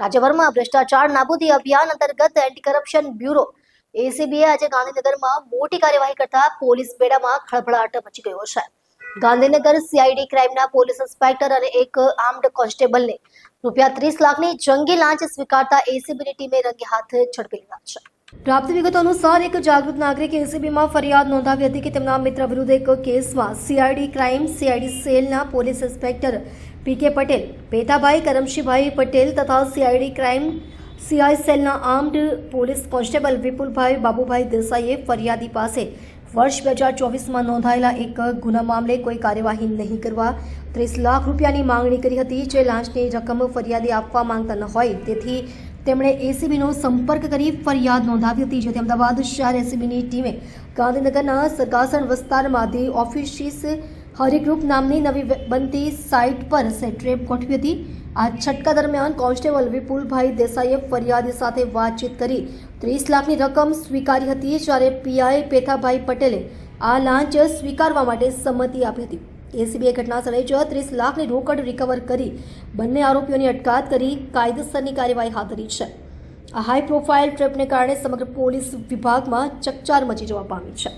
રાજ્યભરમાં ભ્રષ્ટાચાર નાબૂદી અભિયાન અંતર્ગત એન્ટી કરપ્શન બ્યુરો. એસીબીએ આજે ગાંધીનગરમાં મોટી કાર્યવાહી કરતા પોલીસ બેડામાં ખળભળાટ મચી ગયો છે. ગાંધીનગર સીઆઈડી ક્રાઇમના પોલીસ ઇન્સ્પેક્ટર અને એક આર્મ્ડ કોન્સ્ટેબલને રૂપિયા ત્રીસ લાખની જંગી લાંચ સ્વીકારતા એસીબીની ટીમે રંગે હાથ ઝડપી લીધા છે. પ્રાપ્ત વિગતો અનુસાર એક જાગૃત નાગરિકે એસીબીમાં ફરિયાદ નોંધાવી હતી કે તેમના મિત્ર વિરુદ્ધ એક કેસમાં સીઆઈડી ક્રાઇમ, સીઆઈડી સેલના police inspector P K Patel Petabhai Karamshibhai Patel તથા સીઆઈડી ક્રાઇમ સીઆઈ સેલના armed police constable Vipulbhai Babubhai દેસાઈએ ફરિયાદી પાસે વર્ષ બે હજાર ચોવીસમાં નોંધાયેલા એક ગુના મામલે કોઈ કાર્યવાહી નહીં કરવા ત્રીસ લાખ રૂપિયાની માંગણી કરી હતી જે લાંચની રકમ ફરિયાદી આપવા માંગતા ન હોય. તેથી તેમણે એસીબીનો સંપર્ક કરી ફરિયાદ નોંધાવી હતી, જેથી અમદાવાદ શહેર એસીબીની ટીમે ગાંધીનગરના સરગાસણ વિસ્તારમાંથી ઓફિસિસ હરિગ્રુપ નામની નવી બનતી સાઇટ પર સેટ્રેપ ગોઠવી હતી. આ છટકા દરમિયાન કોન્સ્ટેબલ વિપુલભાઈ દેસાઈએ ફરિયાદી સાથે વાતચીત કરી. ત્રીસ લાખની રકમ સ્વીકારી હતી જ્યારે પીઆઈ પેથાભાઈ પટેલે આ લાંચ સ્વીકારવા માટે સંમતિ આપી હતી. એસીબીએ ઘટનાસ્થળે જ ત્રીસ લાખની રોકડ રિકવર કરી બંને આરોપીઓની અટકાયત કરી કાયદેસરની કાર્યવાહી હાથ ધરી છે. આ હાઈ પ્રોફાઇલ ટ્રેપને કારણે સમગ્ર પોલીસ વિભાગમાં ચકચાર મચી જવા પામી છે.